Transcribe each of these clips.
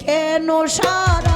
কেন সারা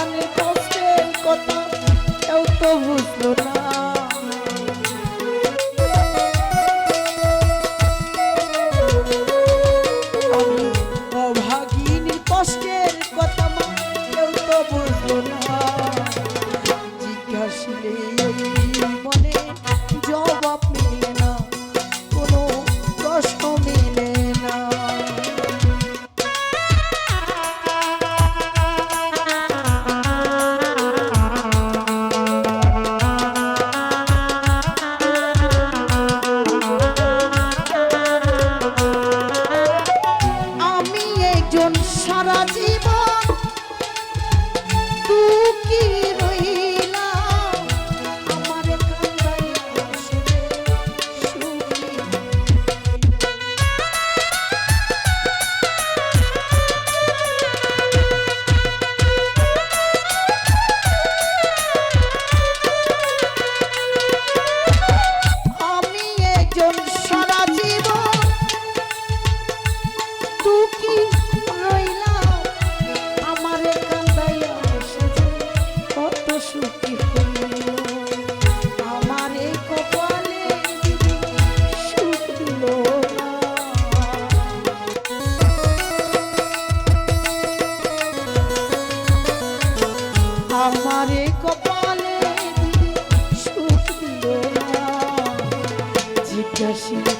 জানে কষ্টের কথা কেউ তো বুঝলো না। Jai Hind.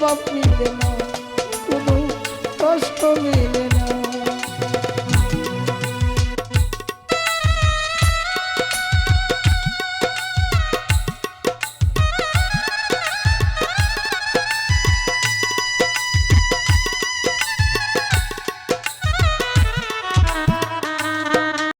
বাপ মিলে না কোনো কষ্ট মিলে